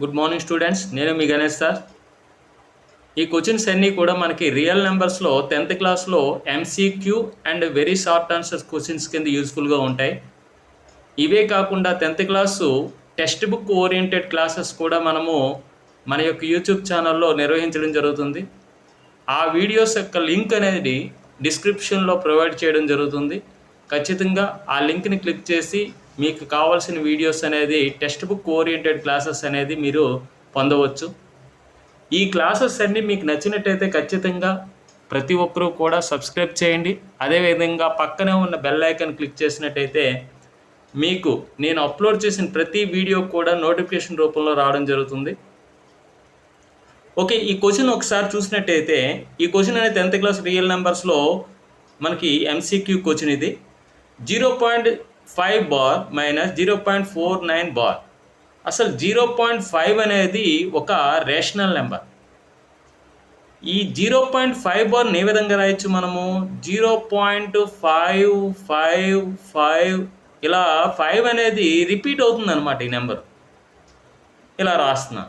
Good morning students నేను మీ Ganesh sir. ఈ క్వశ్చన్స్ అన్నీ కూడా మనకి రియల్ నెంబర్స్లో టెన్త్ క్లాస్లో MCQ and very short answers questions కింద యూస్ఫుల్గా ఉంటాయి. ఇవే కాకుండా tenth class textbook oriented classes కూడా మనము మన యొక్క యూట్యూబ్ ఛానల్లో నిర్వహించడం జరుగుతుంది. ఆ వీడియోస్ యొక్క లింక్ అనేది డిస్క్రిప్షన్లో ప్రొవైడ్ చేయడం జరుగుతుంది. ఖచ్చితంగా ఆ లింక్ని క్లిక్ చేసి మీకు కావాల్సిన వీడియోస్ అనేది టెక్స్ట్ బుక్ ఓరియంటెడ్ క్లాసెస్ అనేది మీరు పొందవచ్చు. ఈ క్లాసెస్ అన్నీ మీకు నచ్చినట్టయితే ఖచ్చితంగా ప్రతి ఒక్కరూ కూడా సబ్స్క్రైబ్ చేయండి. అదేవిధంగా పక్కనే ఉన్న బెల్ ఐకాన్ క్లిక్ చేసినట్టయితే మీకు నేను అప్లోడ్ చేసిన ప్రతి వీడియో కూడా నోటిఫికేషన్ రూపంలో రావడం జరుగుతుంది. ఓకే ఈ క్వశ్చన్ ఒకసారి చూసినట్టయితే ఈ క్వశ్చన్ అనేది టెన్త్ క్లాస్ రియల్ నెంబర్స్లో మనకి ఎంసీక్యూ క్వశ్చన్ ఇది. Zero point five bar minus zero point four nine bar అసలు జీరో పాయింట్ ఫైవ్ అనేది ఒక రేషనల్ నెంబర్ ఈ జీరో పాయింట్ ఫైవ్ బార్ని ఏ విధంగా రాయొచ్చు మనము? Zero point five five five ఇలా ఫైవ్ అనేది రిపీట్ అవుతుంది అనమాట ఈ నెంబర్ ఇలా రాస్తున్నా.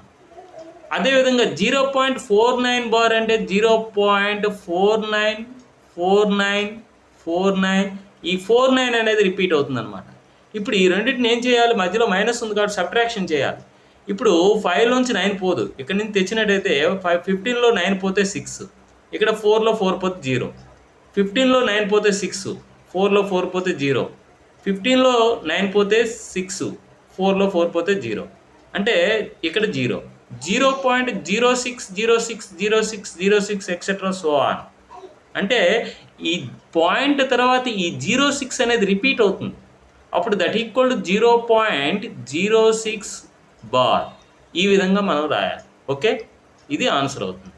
అదేవిధంగా zero point four nine bar అంటే zero point four nine four nine four nine ఈ ఫోర్ నైన్ అనేది రిపీట్ అవుతుంది అనమాట ఇప్పుడు ఈ రెండింటిని ఏం చేయాలి? మధ్యలో మైనస్ ఉంది కాబట్టి సబ్ట్రాక్షన్ చేయాలి. ఇప్పుడు ఫైవ్ నైన్ పోదు. ఇక్కడ నుంచి తెచ్చినట్టయితే ఫైవ్ ఫిఫ్టీన్లో నైన్ పోతే సిక్స్. ఇక్కడ ఫోర్లో ఫోర్ పోతే జీరో. ఫిఫ్టీన్లో నైన్ పోతే సిక్స్. ఫోర్లో ఫోర్ పోతే జీరో. ఫిఫ్టీన్లో నైన్ పోతే సిక్స్. ఫోర్లో ఫోర్ పోతే జీరో. అంటే ఇక్కడ zero. Zero point zero six zero six zero six zero six etcetera so on అంటే ఈ పాయింట్ తర్వాత ఈ జీరో సిక్స్ అనేది రిపీట్ అవుతుంది. అప్పుడు that equal to zero point zero six bar ఈ విధంగా మనం రాయాలి. ఓకే? ఇది ఆన్సర్ అవుతుంది.